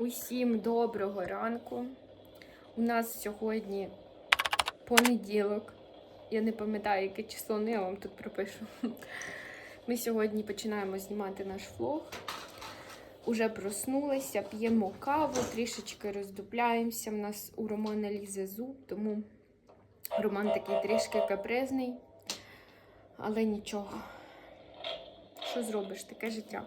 Усім доброго ранку. У нас сьогодні понеділок. Я не пам'ятаю, яке число, але я вам тут пропишу. Ми сьогодні починаємо знімати наш влог. Уже проснулися, п'ємо каву, трішечки роздупляємося. У нас у Романа лізе зуб, тому Роман такий трішки капризний, але нічого. Що зробиш? Таке життя.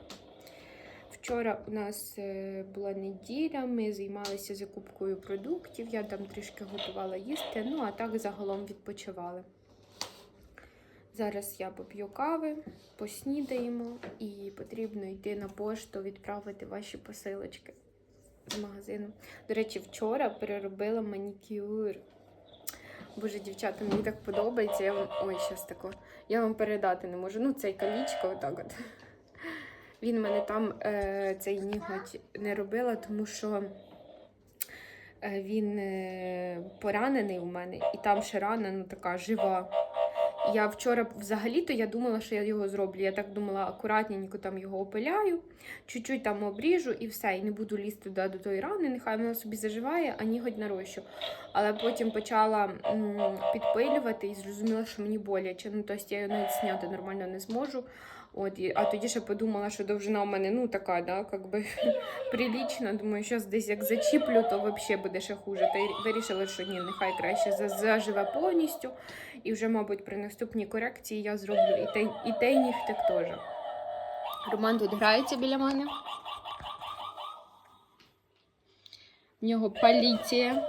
Вчора у нас е, була неділя, ми займалися закупкою продуктів, я там трішки готувала їсти, ну а так загалом відпочивали. Зараз я поп'ю кави, поснідаємо і потрібно йти на пошту відправити ваші посилочки з магазину. До речі, вчора переробила манікюр. Боже, дівчата, мені так подобається. Я вам... Ой, щас тако. Я вам передати не можу. Ну, цей калічко, отак от. Він мене там е, цей ніготь не робила, тому що е, він е, поранений у мене, і там ще рана ну, така жива. Я вчора взагалі-то я думала, що я його зроблю. Я так думала, акуратненько там його опиляю, чуть-чуть там обріжу і все, і не буду лізти туди до тої рани, нехай вона собі заживає, а ніготь нарощу. Але потім почала м, підпилювати і зрозуміла, що мені боляче. Ну, тобто я його навіть зняти нормально не зможу. От, і, а тоді ще подумала, що довжина у мене ну така, да, как би прилічна. Думаю, що десь як зачіплю, то взагалі буде ще хуже. Та й вирішила, що ні, нехай краще заживе повністю. І вже, мабуть, при наступній корекції я зроблю і той, і той нігтик теж. Роман тут грається біля мене. В нього поліція.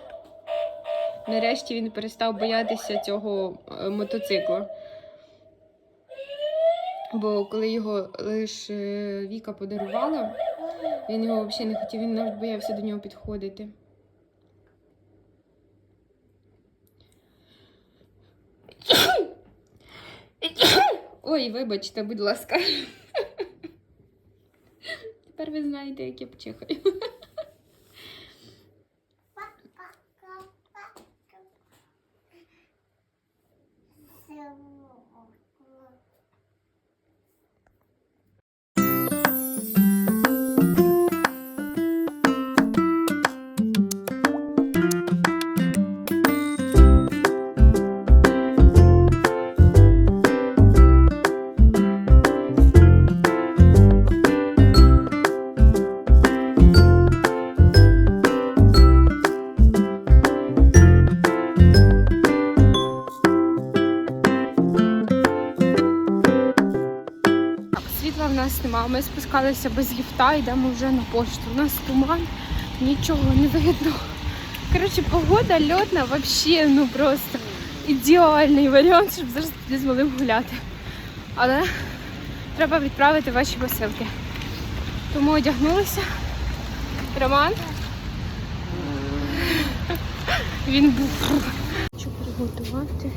Нарешті він перестав боятися цього е, мотоцикла. Бо коли його лише Віка подарувала, він його взагалі не хотів, він навіть боявся до нього підходити. Ой, вибачте, будь ласка. Тепер ви знаєте, як я почихаю. Спускалися без ліфта, йдемо вже на пошту. У нас туман, нічого не видно. Коротше, погода льотна, взагалі, ну просто ідеальний варіант, щоб зараз з малим гуляти. Але треба відправити ваші посилки. Тому одягнулися. Роман. Він був. Хочу приготувати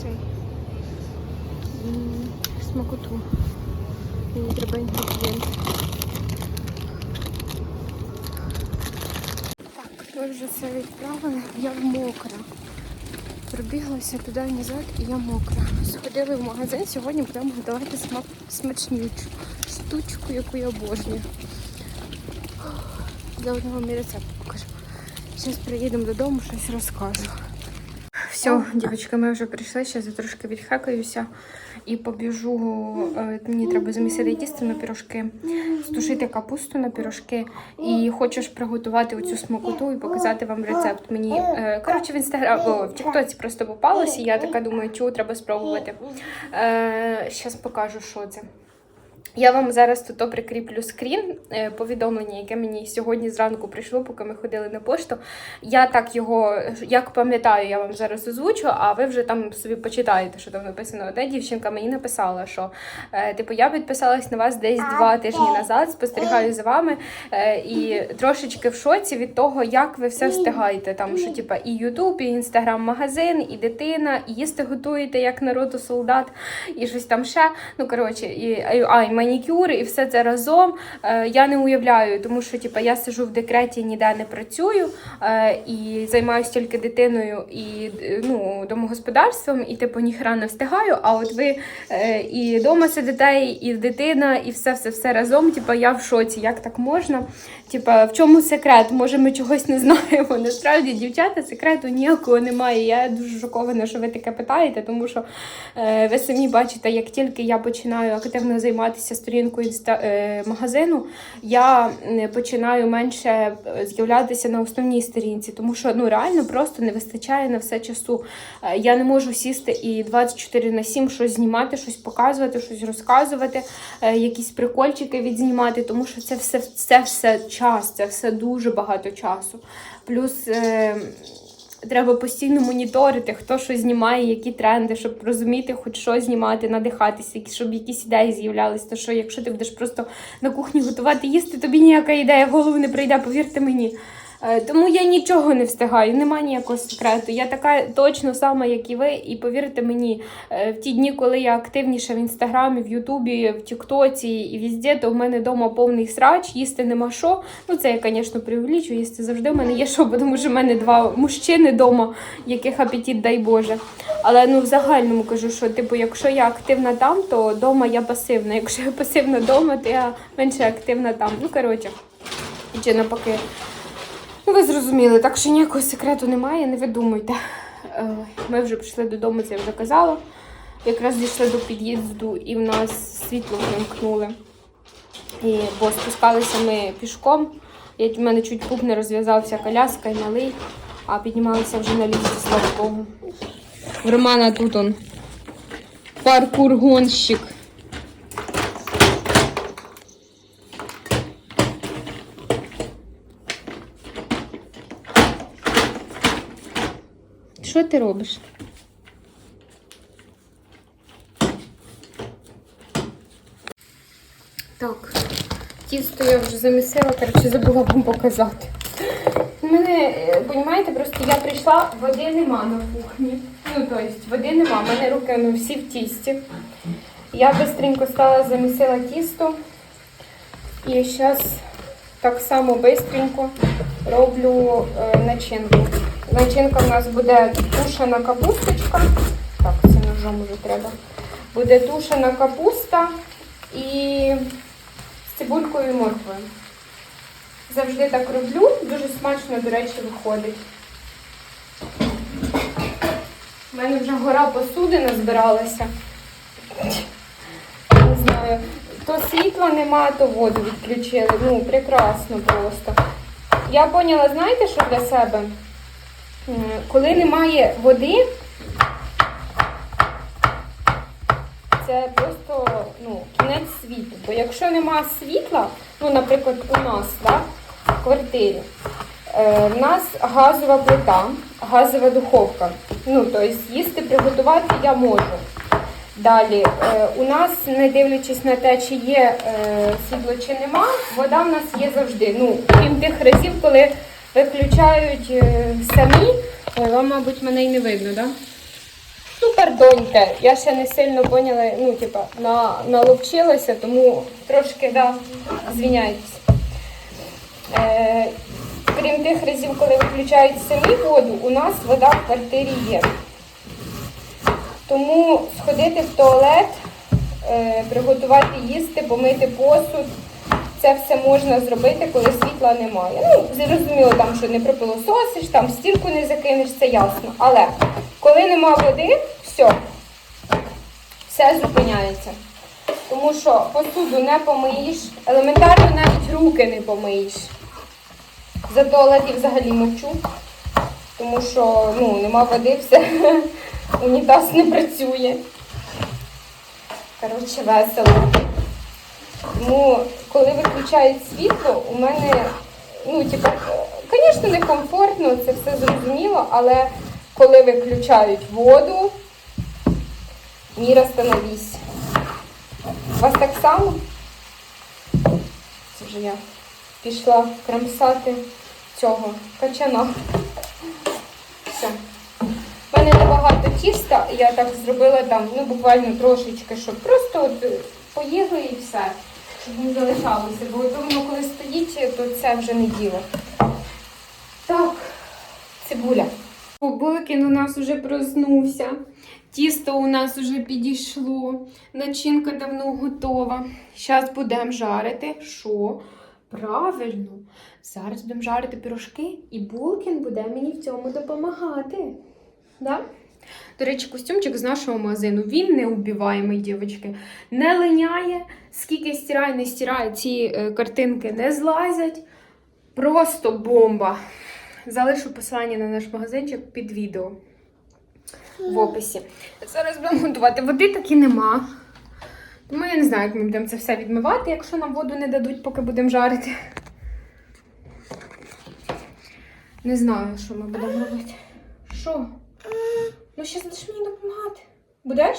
цей смакоту. Мені треба інгредієнти. Так, ми вже все відправили. Я мокра. Пробіглася туди назад і я мокра. Сходили в магазин, сьогодні будемо готувати смачнючу штучку, яку я обожнюю. Заодно вам і рецепт покажу. Зараз приїдемо додому, щось розкажу. Все, дівчатка, ми вже прийшли, зараз я трошки відхекаюся і побіжу. е, Мені треба замісити тісто на пірожки, стушити капусту на пірожки. І хочу ж приготувати оцю смакоту і показати вам рецепт. Мені е, коротше в інстаграм в Тіктоці просто попалося, і я така думаю, чого треба спробувати. Е, Зараз покажу, що це. Я вам зараз тут прикріплю скрін е, повідомлення, яке мені сьогодні зранку прийшло, поки ми ходили на пошту. Я так його, як пам'ятаю, я вам зараз озвучу, а ви вже там собі почитаєте, що там написано. Одна дівчинка мені написала, що е, типу я підписалась на вас десь два тижні назад, спостерігаю за вами е, і трошечки в шоці від того, як ви все встигаєте. Там що типу, і Ютуб, і інстаграм-магазин, і дитина, і їсти готуєте як народу солдат, і щось там ще. Ну коротше, і а, і манікюр, і все це разом. Е, я не уявляю, тому що типу, я сижу в декреті, ніде не працюю е, і займаюся тільки дитиною і ну, домогосподарством і типу ніхера не встигаю. А от ви е, і вдома сидите, і дитина, і все, все, все разом. Типу, я в шоці, як так можна? Типа, в чому секрет? Може, ми чогось не знаємо. Насправді, дівчата, секрету ніякого немає. Я дуже шокована, що ви таке питаєте, тому що ви самі бачите, як тільки я починаю активно займатися сторінкою інста е, магазину, я починаю менше е, з'являтися на основній сторінці, тому що ну реально просто не вистачає на все часу. Е, Я не можу сісти і 24 на 7 щось знімати, щось показувати, щось розказувати, якісь прикольчики відзнімати, тому що це все, це все час, це все дуже багато часу. Плюс. Треба постійно моніторити, хто що знімає, які тренди, щоб розуміти, хоч що знімати, надихатися, щоб якісь ідеї з'являлись. То що, якщо ти будеш просто на кухні готувати їсти, тобі ніяка ідея в голову не прийде, повірте мені. Е, Тому я нічого не встигаю, нема ніякого секрету. Я така точно сама, як і ви. І повірте мені, е, в ті дні, коли я активніша в інстаграмі, в Ютубі, в Тіктоці і везде, то в мене вдома повний срач, їсти нема що. Ну це я, звісно, преувеличую, їсти завжди в мене є що, бо тому що в мене два мужчини вдома, яких апетит, дай Боже. Але ну в загальному кажу, що типу, якщо я активна там, то вдома я пасивна. Якщо я пасивна вдома, то я менше активна там. Ну коротше, чи навпаки. Ну, ви зрозуміли, так що ніякого секрету немає, не видумуйте. Е, Ми вже прийшли додому, це я вже казала. Якраз дійшли до під'їзду і в нас світло вимкнули. І, бо спускалися ми пішком. В мене чуть пуп не розв'язався коляска і малий, а піднімалися вже на лісі, слава Богу. В Романа тут он паркур-гонщик. Що ти робиш? Так, тісто я вже замісила, коротше, забула вам показати. У мене, розумієте, просто я прийшла, води нема на кухні. Ну, тобто, води нема, в мене руки ну, всі в тісті. Я швидко стала, замісила тісто. І зараз так само швидко роблю е, начинку. Начинка в нас буде тушена капусточка. Так, це ножом вже треба. Буде тушена капуста і з цибулькою і морквою. Завжди так роблю, дуже смачно, до речі, виходить. У мене вже гора посуди назбиралася. Не знаю. То світла нема, то воду відключили. Ну, прекрасно просто. Я поняла, знаєте, що для себе? М, Коли немає води, це просто ну, кінець світу. Бо якщо нема світла, ну, наприклад, у нас да, в квартирі, е, в нас газова плита, газова духовка. Ну, тобто їсти приготувати я можу. Далі, е, у нас, не дивлячись на те, чи є е, світло, чи нема, вода в нас є завжди. Ну, крім тих разів, коли виключають е, самі. Ой, вам, мабуть, мене й не видно, так? Да? Ну, пардоньте, я ще не сильно поняла, ну, типа, на, наловчилася, тому трошки, да, звіняйтесь. Е, крім тих разів, коли виключають самі воду, у нас вода в квартирі є. Тому сходити в туалет, е, приготувати їсти, помити посуд. Це все можна зробити, коли світла немає. Ну, зрозуміло, там, що не пропилососиш, там стірку не закинеш, це ясно. Але коли нема води, все, все зупиняється. Тому що посуду не помиєш, елементарно навіть руки не помиєш. За туалет я взагалі мовчу, тому що ну, нема води, все, унітаз не працює. Коротше, весело. Тому, коли виключають світло, у мене, ну, типа, звісно, некомфортно, це все зрозуміло, але коли виключають воду, міра становись. У вас так само? Це вже я пішла крамсати цього качана. Все. У мене небагато тіста, я так зробила там, ну буквально трошечки, щоб просто от е, поїли і все, щоб не залишалося. Бо то воно коли стоїть, то це вже не діло. Так, цибуля. Булкін у нас уже проснувся. Тісто у нас вже підійшло. Начинка давно готова. Зараз будемо жарити. Що? Правильно. Зараз будемо жарити пірожки, і Булкін буде мені в цьому допомагати. Да? До речі, костюмчик з нашого магазину. Він не убиваємий, дівчатки. Не линяє. Скільки стирай, не стирай, ці е, картинки не злазять. Просто бомба. Залишу посилання на наш магазинчик під відео в описі. Зараз будемо готувати. Води таки нема. Тому я не знаю, як ми будемо це все відмивати, якщо нам воду не дадуть, поки будемо жарити. Не знаю, що ми будемо робити. Що? Ну, ще будеш мені допомагати. Будеш?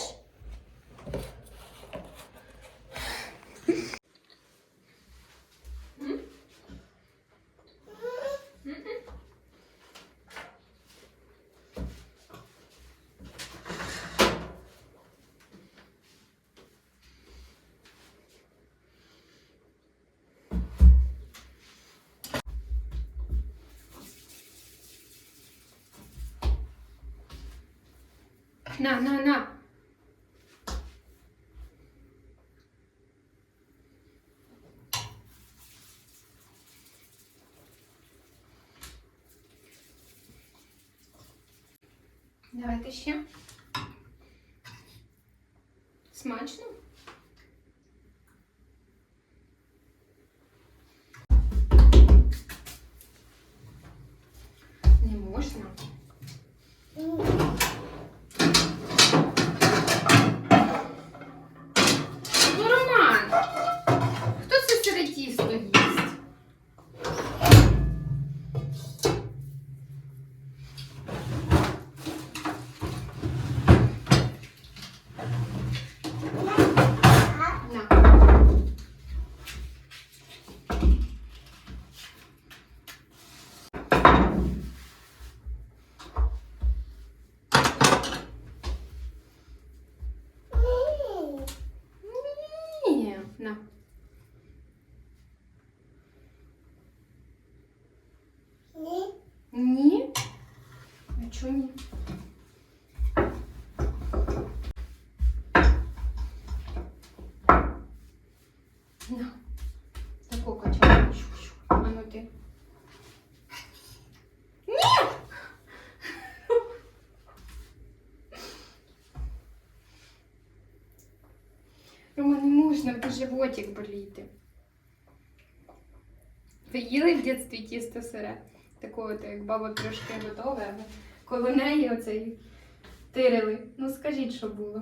Давайте ще. Смачно? Чого ні? На. А ну ти. Ні! Рома, не можна, бо животик боліти. Ви їли в дитинстві тісто сире? Такого, як баба трошки готове, а коло неї оцей тирили. Ну скажіть, що було.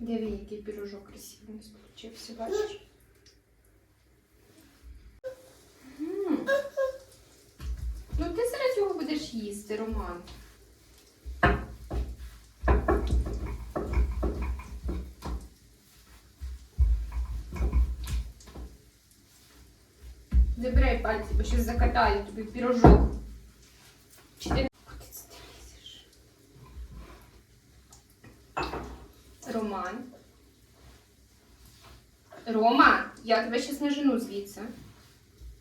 Диви, який пірожок красивий получився, бачиш? Ну ти зараз його будеш їсти, Роман. Щось закатаю тобі пірожок. Чи ти куди це ти лізеш? Роман. Рома, я тебе щас не жену звідси.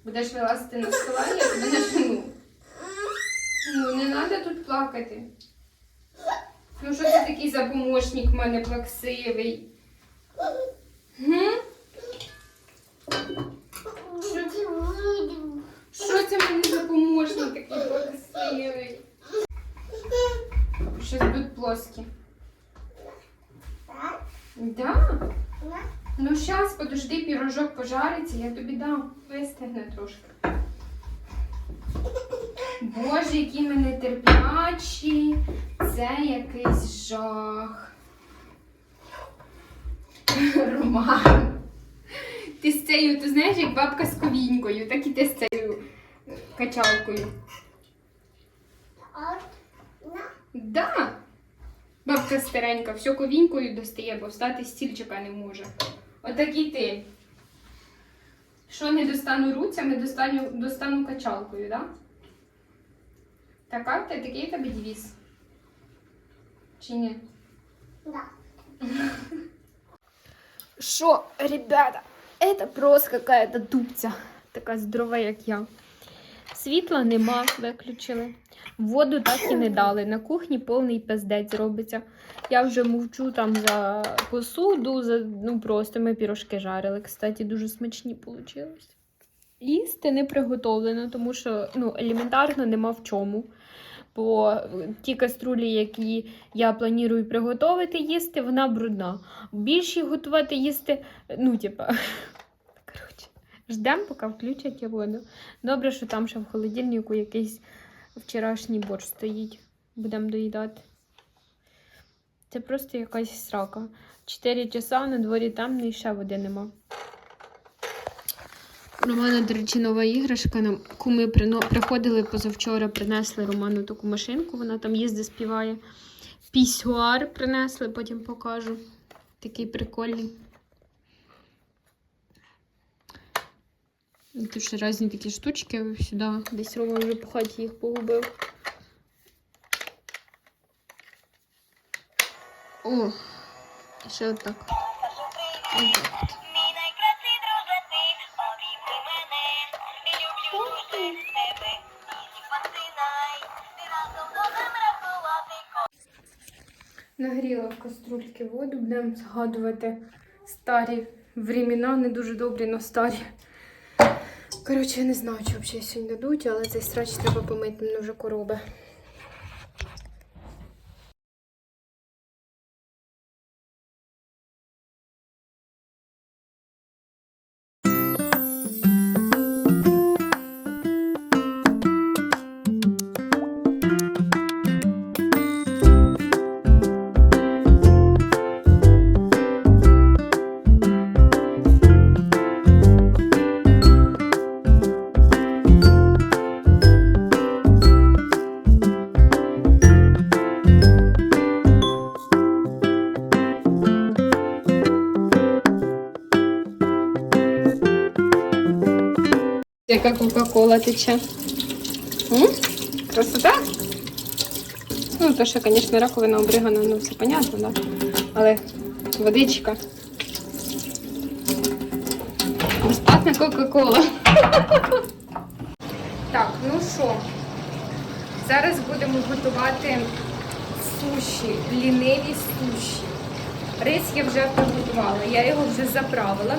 Будеш вилазити на стола, я тебе не жену. Ну, не треба тут плакати. Ну, що це такий за помощник в мене плаксивий? Гм? Що це в мене за помощник такий плаксивий? Щось будуть плоскі. Да? Ну, зараз, подожди, пірожок пожариться, я тобі дам. Вистигне трошки. Боже, які ми нетерплячі. Це якийсь жах. Роман. Ти з цією, ти знаєш, як бабка з ковінькою, так і ти з цією качалкою. Да. Бабка старенька, все ковінькою достає, бо встати стільчика не може. Отакий ти. Що не достану руцями, достану, достану качалкою, да? Така ти такий тобі девіз. Чи ні? Да. Що, ребята, это просто какая-то дубця, така здорова, як я. Світла нема, виключили. Воду так і не дали. На кухні повний пиздець робиться. Я вже мовчу там за посуду, за ну просто ми пірожки жарили. Кстати, дуже смачні вийшли. Їсти не приготовлено, тому що ну, елементарно нема в чому. Бо ті каструлі, які я планую приготувати їсти, вона брудна. Більші готувати їсти, ну, типа, ждемо, поки включать воду. Добре, що там ще в холодильнику якийсь вчорашній борщ стоїть. Будемо доїдати. Це просто якась срака. Чотири часа на дворі темно і ще води нема. Романа, до речі, нова іграшка. Нам куми приходили позавчора, принесли Роману таку машинку, вона там їздить, співає. Пісюар принесли, потім покажу. Такий прикольний. Тут ще різні такі штучки сюди. Десь Рома вже по хаті їх погубив. О, ще отак. Отак от. Нагріла в каструльки воду, будемо згадувати старі времена, не дуже добрі, але старі. Коротше, я не знаю, чи взагалі сьогодні дадуть, але цей срач треба помити, мені вже короби. Яка Кока-Кола тече. М? Красота? Ну, то що, звісно, раковина обригана, ну все понятно, да? Але водичка. Безплатна Кока-Кола. Так, ну що, зараз будемо готувати суші, ліниві суші. Рис я вже приготувала, я його вже заправила.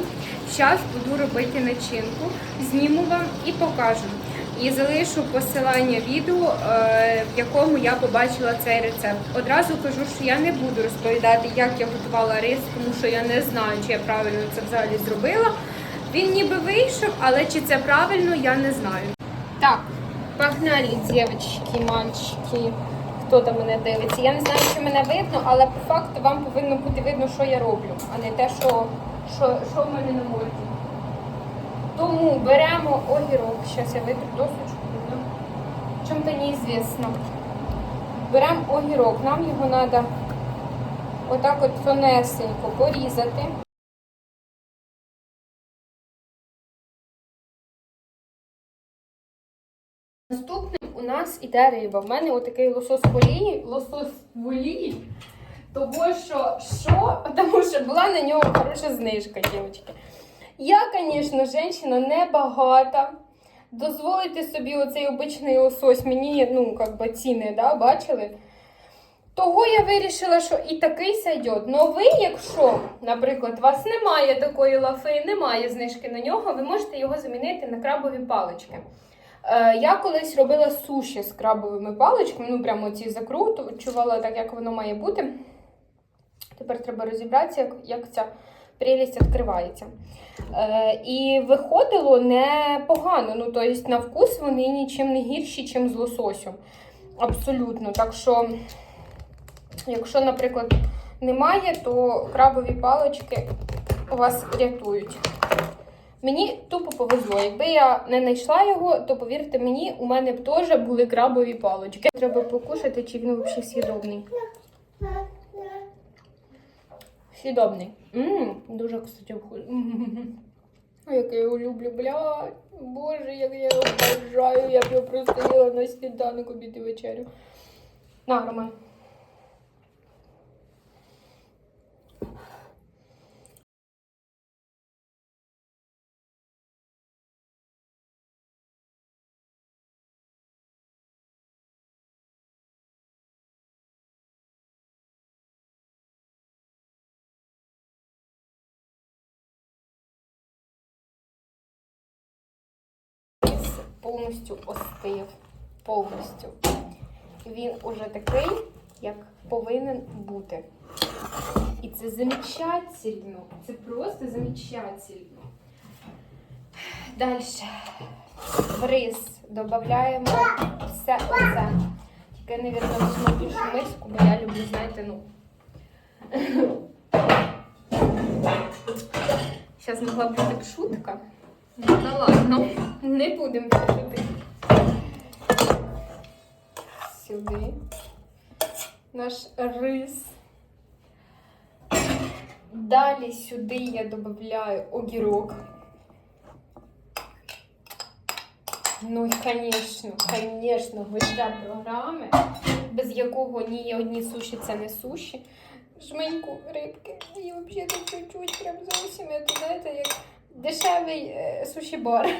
Зараз буду робити начинку, зніму вам і покажу. І залишу посилання відео, е, в якому я побачила цей рецепт. Одразу кажу, що я не буду розповідати, як я готувала рис, тому що я не знаю, чи я правильно це взагалі зробила. Він ніби вийшов, але чи це правильно, я не знаю. Так, погнали, дівчатки, мальчики. Хто там мене дивиться? Я не знаю, чи мене видно, але по факту вам повинно бути видно, що я роблю, а не те, що, що, що в мене на морді. Тому беремо огірок. Зараз я витру досочку. Чим-то неізвісно. Беремо огірок. Нам його треба отак от тонесенько порізати. Наступним у нас іде риба. В мене отакий лосос в олії. Лосос в олії. Того що, що? Тому що була на нього хороша знижка, дівчатки. Я, звісно, жінка небагата. Дозволити собі оцей обичний лосось мені, ну, як би ціни, да, бачили? Того я вирішила, що і такий сойдет. Но ви, якщо, наприклад, у вас немає такої лафи, немає знижки на нього, ви можете його замінити на крабові палички. Е, я колись робила суші з крабовими паличками, ну прямо ці закручувала так, як воно має бути. Тепер треба розібратися, як, як ця прелість відкривається. Е, і виходило непогано. Ну, тобто, на вкус вони нічим не гірші, ніж з лососем. Абсолютно. Так що, якщо, наприклад, немає, то крабові палички вас рятують. Мені тупо повезло. Якби я не знайшла його, то повірте мені, у мене б теж були крабові палички. Треба покушати, чи він взагалі съедобний. Съедобний. Ммм, дуже, кстати, Як я його люблю, блядь. Боже, як я його бажаю. Я б його просто їла на сніданок, обід і вечерю. На, Роман. Повністю остив. Повністю. Він уже такий, як повинен бути. І це замечательно. Це просто замечательно. Далі. В рис додаємо все оце. Тільки, навірно, візьму більшу миску, бо я люблю, знаєте, ну. Зараз могла бути б шутка. Ну, та ладно, не будемо шутити. Сюди. Наш рис. Далі сюди я додаю огірок. Ну і, звісно, звісно, гостя програми, без якого ні одні суші це не суші. Жменьку рибки. І взагалі чуть-чуть, прям зовсім, це, знаєте, як дешевий е, суші-бар.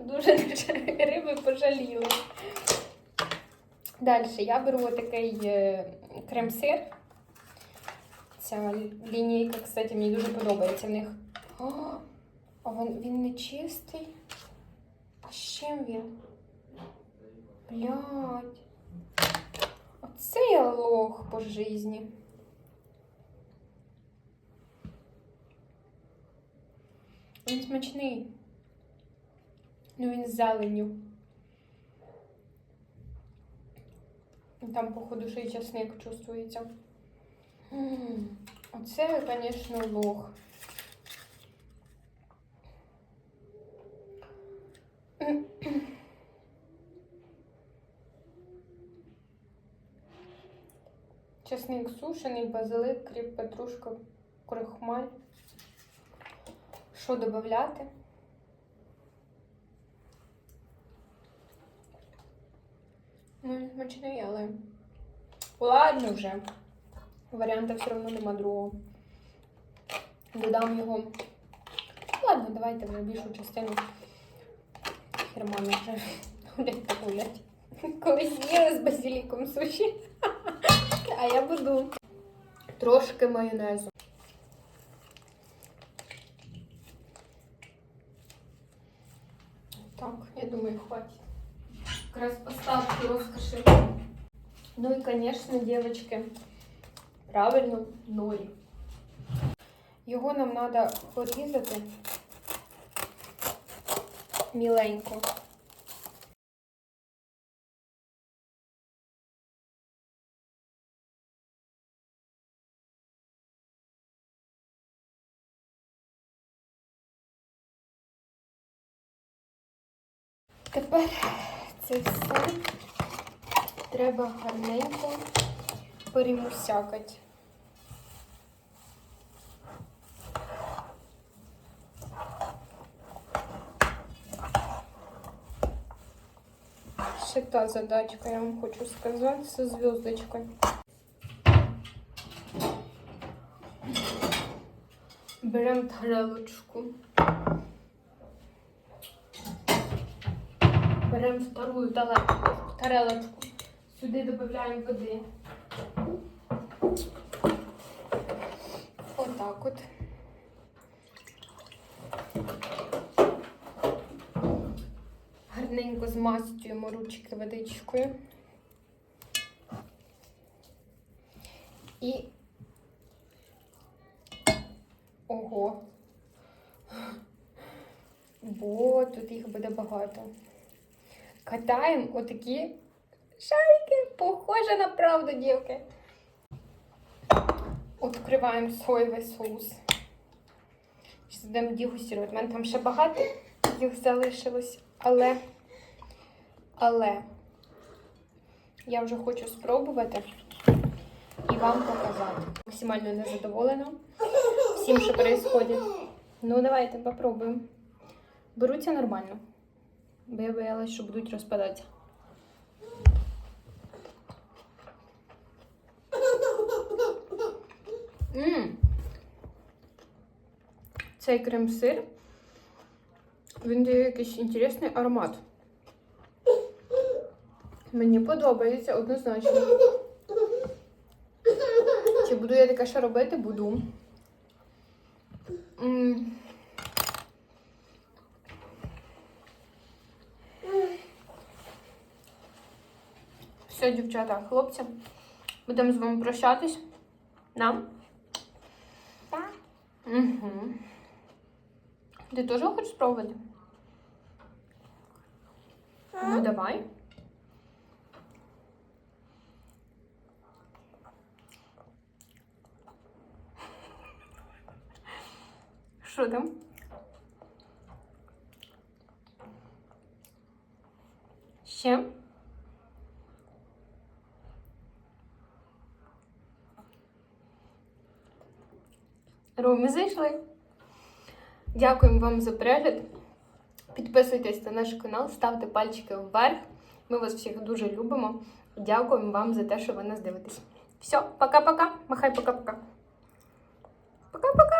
Дуже дешеві риби пожаліли. Далі я беру такий е, крем-сир. Ця лінійка, кстати, мені дуже подобається в них. О, а він, він не чистий. А з чим він? Блядь. Оце я лох по житті. Він смачний. Ну він з зеленню. Там, походу, ще й часник чувствується. М, Оце, звісно, лох. Чесник сушений, базилик, кріп, петрушка, крохмаль. Що додати? Ну, смачний, але. Ладно вже. Варіанта все одно нема другого. Додам його. Ладно, давайте вже більшу частину. Германи вже гулять так гулять. Колись їли з базиліком суші. А я буду трошки майонезу. Так, я думаю, хватит. Якраз поставки роскоши. Ну і, звісно, девочки, правильно, норі. Його нам треба порізати міленько. Тепер це все треба гарненько перемусякати. Ще та задачка, я вам хочу сказати, зі зв'язочкою. Беремо тарелочку. Беремо вторую тарелочку. Сюди додаємо води. Отак от. Гарненько змастюємо ручки водичкою. І ого. Бо тут їх буде багато. Катаємо отакі шарики, похоже на правду, дівки. Откриваємо соєвий соус. Будемо дегустувати. У мене там ще багато їх залишилось, але, але я вже хочу спробувати і вам показати. Максимально незадоволена всім, що відбувається. Ну, давайте попробуємо. Беруться нормально. Бо я боялась, що будуть розпадатися. Мм. Цей крем-сир. Він дає якийсь інтересний аромат. Мені подобається однозначно. Чи буду я таке ще робити? Буду. М. Все, дівчата, хлопці, будемо з вами прощатись. Нам? Так. Угу. Ти теж хочеш спробувати? Ну, давай. Що там? Ще? Ромі зайшли. Дякуємо вам за перегляд. Підписуйтесь на наш канал, ставте пальчики вверх. Ми вас всіх дуже любимо. Дякуємо вам за те, що ви нас дивитесь. Все, пока-пока. Махай пока-пока. Пока-пока.